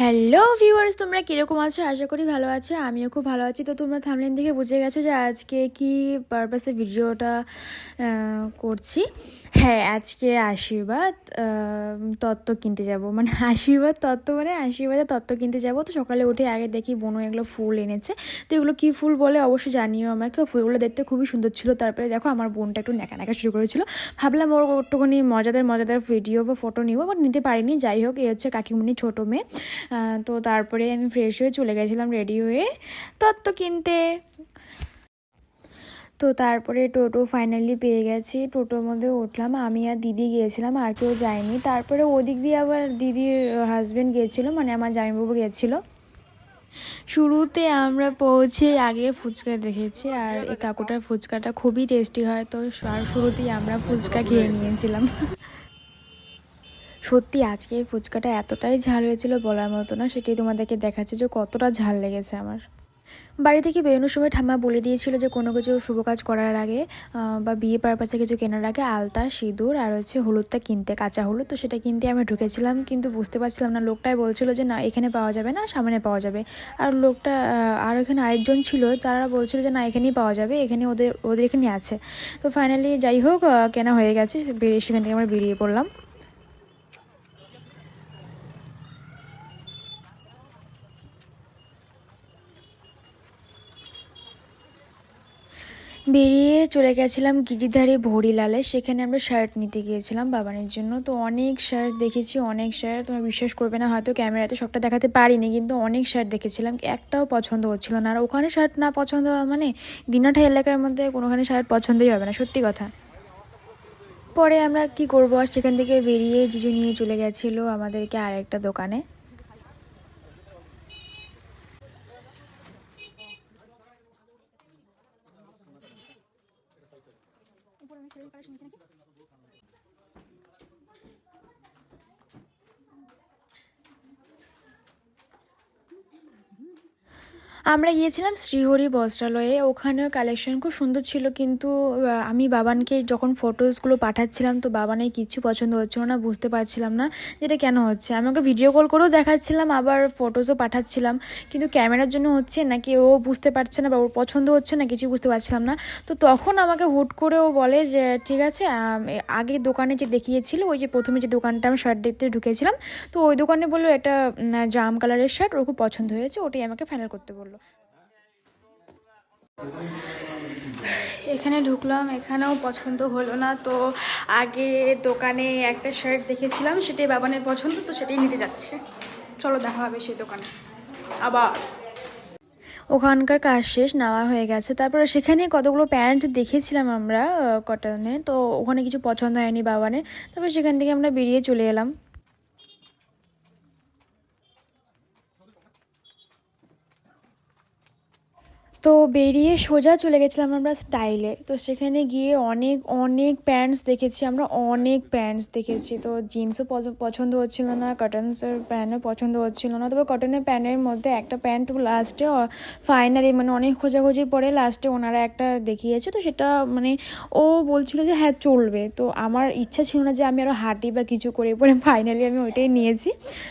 Hello viewers তোমরা কীরকম আছো? আশা করি ভালো আছো, আমিও খুব ভালো আছি। তো তোমরা থামলেন দেখে বুঝে গেছো যে আজকে কি পারপাসে ভিডিওটা করছি। হ্যাঁ আজকে আশীর্বাদ তত্ত্ব কিনতে যাব। মানে আশীর্বাদ তত্ত্ব মানে আশীর্বাদের তত্ত্ব কিনতে যাব। তো সকালে উঠে আগে দেখি বোনো এগুলো ফুল এনেছে। তো এগুলো কী ফুল বলে অবশ্যই জানিও আমাকে। ফুলগুলো দেখতে খুবই সুন্দর ছিল। তারপরে দেখো আমার বোনটা একটু নেকা নেকা শুরু করেছিল। ভাবলাম ওর একটুখানি মজাদার মজাদার ভিডিও বা ফটো নিব বাট নিতে পারিনি। যাই হোক এই হচ্ছে কাকিমুনি ছোটো মেয়ে। তো তারপরে আমি ফ্রেশ হয়ে চলে গেছিলাম রেডি হয়ে তত্ত্ব কিনতে। তো তারপরে টোটো ফাইনালি পেয়ে গেছি। টোটোর মধ্যে উঠলাম, আমি আর দিদি গিয়েছিলাম, আর কেউ যায়নি। তারপরে ওদিক দিয়ে আবার দিদির হাজব্যান্ড গিয়েছিল মানে আমার জামাইবাবু গিয়েছিল শুরুতে আমরা পৌঁছে আগে ফুচকা দেখেছি, আর এই কাকুটার ফুচকাটা খুবই টেস্টি হয়, তো শুরুতেই আমরা ফুচকা খেয়ে নিয়েছিলাম। সত্যি আজকে এই ফুচকাটা এতটাই ঝাল হয়েছিল বলার মতো না, সেটাই তোমাদেরকে দেখাচ্ছে যে কতটা ঝাল লেগেছে আমার। বাড়ি থেকে বেরোনোর সময় ঠাম্মা বলে দিয়েছিল যে কোনো কিছু শুভ কাজ করার আগে বা বিয়ে পারপাসে কিছু কেনার আগে আলতা, সিঁদুর আর হচ্ছে হলুদটা কিনতে, কাঁচা হলুদ, তো সেটা কিনতে আমি ঢুকেছিলাম কিন্তু বুঝতে পারছিলাম না। লোকটাই বলছিল যে না, এখানে পাওয়া যাবে না, সামনে পাওয়া যাবে। আর লোকটা আর এখানে আরেকজন ছিল, তারা বলছিল যে না, এখানেই পাওয়া যাবে, এখানে ওদের ওদের এখানে আছে। তো ফাইনালি যাই হোক কেনা হয়ে গেছে সেখান থেকে আমরা বেরিয়ে পড়লাম। বেরিয়ে চলে গেছিলাম গিরিধারী ভরিলালে। সেখানে আমরা শার্ট নিতে গিয়েছিলাম বাবানের জন্য। তো অনেক শার্ট দেখেছি, অনেক শার্ট তোমরা বিশ্বাস করবে না, হয়তো ক্যামেরাতে সবটা দেখাতে পারিনি, কিন্তু অনেক শার্ট দেখেছিলাম। একটাও পছন্দ হচ্ছিল না। আর ওখানে শার্ট না পছন্দ হওয়া মানে দিনাঠা এলাকার মধ্যে কোনোখানে শার্ট পছন্দই হবে না, সত্যি কথা। পরে আমরা কি করব? আর সেখান থেকে বেরিয়ে জিজু নিয়ে চলে গেছিল আমাদেরকে আরেকটা দোকানে। население আমরা গিয়েছিলাম শ্রীহরি বস্ত্রালয়ে। ওখানেও কালেকশন খুব সুন্দর ছিল, কিন্তু আমি বাবানকে যখন ফটোসগুলো পাঠাচ্ছিলাম, তো বাবানের কিছু পছন্দ হচ্ছিল না, বুঝতে পারছিলাম না যেটা কেন হচ্ছে। আমি ওকে ভিডিও কল করেও দেখাচ্ছিলাম, আবার ফটোসও পাঠাচ্ছিলাম, কিন্তু ক্যামেরার জন্য হচ্ছে নাকি ও বুঝতে পারছে না বা ওর পছন্দ হচ্ছে না কিছু বুঝতে পারছিলাম না। তো তখন আমাকে হুট করে ও বলে যে, ঠিক আছে আগে দোকানে যে দেখিয়েছিল, ওই যে প্রথমে যে দোকানটা আমি শার্ট দেখতে ঢুকেছিলাম, তো ওই দোকানে বলল, এটা জাম কালারের শার্ট ওর খুব পছন্দ হয়েছে, ওটাই আমাকে ফাইনাল করতে বলল। এখানে ঢুকলাম, এখানেও পছন্দ হলো না। তো আগে দোকানে একটা শার্ট দেখেছিলাম, সেটাই বাবানের পছন্দ, তো সেটাই নিতে যাচ্ছে। চলো দেখা হবে সেই দোকানে। আবার। ওখানকার কাজ শেষ, নেওয়া হয়ে গেছে। তারপরে সেখানে কতগুলো প্যান্ট দেখেছিলাম আমরা কটনে তো ওখানে কিছু পছন্দ হয়নি বাবানের। তারপরে সেখান থেকে আমরা বেরিয়ে চলে এলাম। তো বেরিয়ে সোজা চলে গেছিলাম আমরা স্টাইলে তো সেখানে গিয়ে অনেক অনেক প্যান্টস দেখেছি, আমরা অনেক প্যান্টস দেখেছি। তো জিন্সও পছন্দ হচ্ছিল না কটনসের প্যান্টও পছন্দ হচ্ছিল না। তবে কটনের প্যান্টের মধ্যে একটা প্যান্ট লাস্টে ফাইনালি মানে অনেক খোঁজাখুঁজি পরে লাস্টে ওনারা একটা দেখিয়েছে। তো সেটা মানে ও বলছিল যে হ্যাঁ চলবে। তো আমার ইচ্ছা ছিল না যে আমি আরও হাঁটি বা কিছু করে, পরে ফাইনালি আমি ওইটাই নিয়েছি।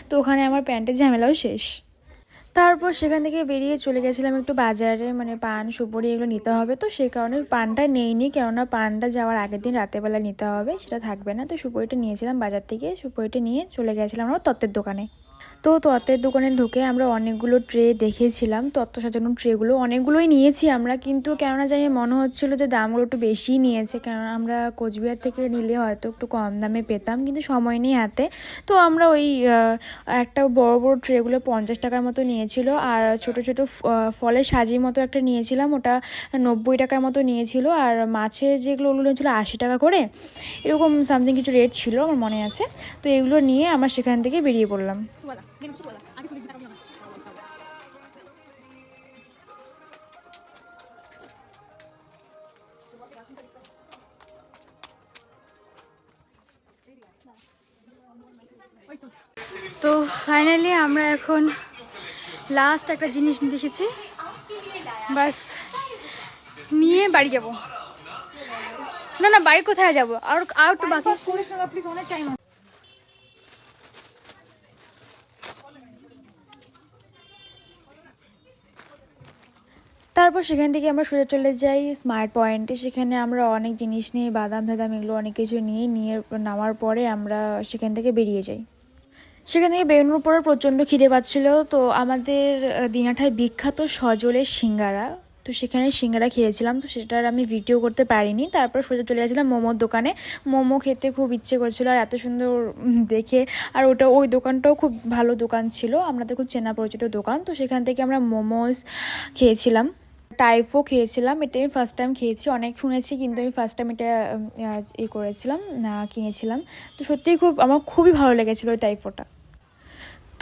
তো ওখানে আমার প্যান্টের ঝামেলাও শেষ। তারপর সেখান থেকে বেরিয়ে চলে গেছিলাম একটু বাজারে মানে পান, সুপুরি এগুলো নিতে হবে। তো সেই কারণে পানটা নেইনি, কেননা পানটা যাওয়ার আগের দিন রাতেরবেলা নিতে হবে, সেটা থাকবে না। তো সুপুরিটা নিয়েছিলাম বাজার থেকে, সুপুরিটা নিয়ে চলে গেছিলাম আমরা তত্ত্বের দোকানে। তো তত্ত্বের দোকানে ঢুকে আমরা অনেকগুলো ট্রে দেখেছিলাম। তত্ত্ব সাজানোর ট্রেগুলো অনেকগুলোই নিয়েছি আমরা, কিন্তু কেননা জানি মনে হচ্ছিল যে দামগুলো একটু বেশিই নিয়েছে, কেননা আমরা কোচবিহার থেকে নিলে হয়তো একটু কম দামে পেতাম, কিন্তু সময় নেই হাতে। তো আমরা ওই একটা বড় বড় ট্রেগুলো পঞ্চাশ টাকার মতো নিয়েছিল, আর ছোট ছোট ফলের সাজির মতো একটা নিয়েছিলাম, ওটা নব্বই টাকার মতো নিয়েছিল, আর মাছের যেগুলো ওগুলো নিয়েছিল আশি টাকা করে। এরকম সামথিং কিছু রেট ছিল, আমার মনে আছে। তো এগুলো নিয়ে আমরা সেখান থেকে বেরিয়ে পড়লাম। তো ফাইনালি আমরা এখন লাস্ট একটা জিনিস দেখেছি বাস নিয়ে বাড়ি যাব। না না বাড়ি কোথায় যাব? আর আর একটু বাকি। তারপর সেখান থেকে আমরা সোজা চলে যাই স্মার্ট পয়েন্টে সেখানে আমরা অনেক জিনিস নিয়ে, বাদাম টাদাম এগুলো অনেক কিছু নিয়ে নিয়ে নামার পরে আমরা সেখান থেকে বেরিয়ে যাই। সেখান থেকে বেরোনোর পরে প্রচণ্ড খিদে পাচ্ছিল। তো আমাদের দিনাঠায় বিখ্যাত সজলের সিঙ্গারা। তো সেখানে সিঙ্গারা খেয়েছিলাম। তো সেটার আমি ভিডিও করতে পারিনি। তারপর সোজা চলে গেছিলাম মোমোর দোকানে। মোমো খেতে খুব ইচ্ছে করছিল আর এত সুন্দর দেখে। আর ওটা, ওই দোকানটাও খুব ভালো দোকান ছিল। আমাদের খুব চেনা পরিচিত দোকান। তো সেখান থেকে আমরা মোমোস খেয়েছিলাম। টাইফও খেয়েছিলাম, এটা আমি ফার্স্ট টাইম খেয়েছি, অনেক শুনেছি কিন্তু আমি ফার্স্ট টাইম এটা ই করেছিলাম কিনেছিলাম। তো সত্যিই খুব, আমার খুবই ভালো লেগেছিলো ওই টাইফোটা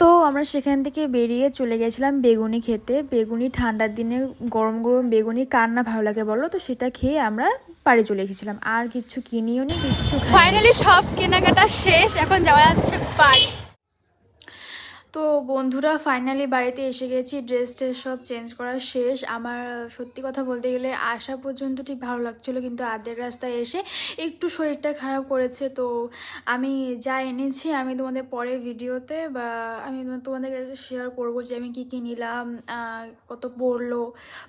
তো আমরা সেখান থেকে বেরিয়ে চলে গেছিলাম বেগুনি খেতে। বেগুনি ঠান্ডার দিনে গরম গরম বেগুনি কার না ভালো লাগে বলো? তো সেটা খেয়ে আমরা বাড়ি চলে এসেছিলাম আর কিচ্ছু কিনিও নি, কিচ্ছু ফাইনালি সব কেনাকাটা শেষ, এখন যাওয়া যাচ্ছে বাড়ি। তো বন্ধুরা ফাইনালি বাড়িতে এসে গেছি। ড্রেস ট্রেস সব চেঞ্জ করা শেষ। আমার, সত্যি কথা বলতে গেলে আসা পর্যন্ত ঠিক ভালো লাগছিল, কিন্তু আর্ধেক রাস্তায় এসে একটু শরীরটা খারাপ করেছে। তো আমি যা এনেছি আমি তোমাদের পরে ভিডিওতে বা আমি তোমাদের কাছে শেয়ার করব যে আমি কী কী নিলাম কত পড়ল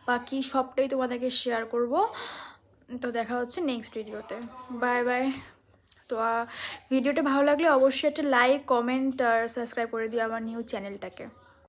বা কী সবটাই তোমাদেরকে শেয়ার করব। তো দেখা হচ্ছে নেক্সট ভিডিওতে বাই বাই তো ভিডিওটা ভালো লাগলে অবশ্যই একটা লাইক কমেন্ট আর সাবস্ক্রাইব করে দিও আমার নিউ চ্যানেলটাকে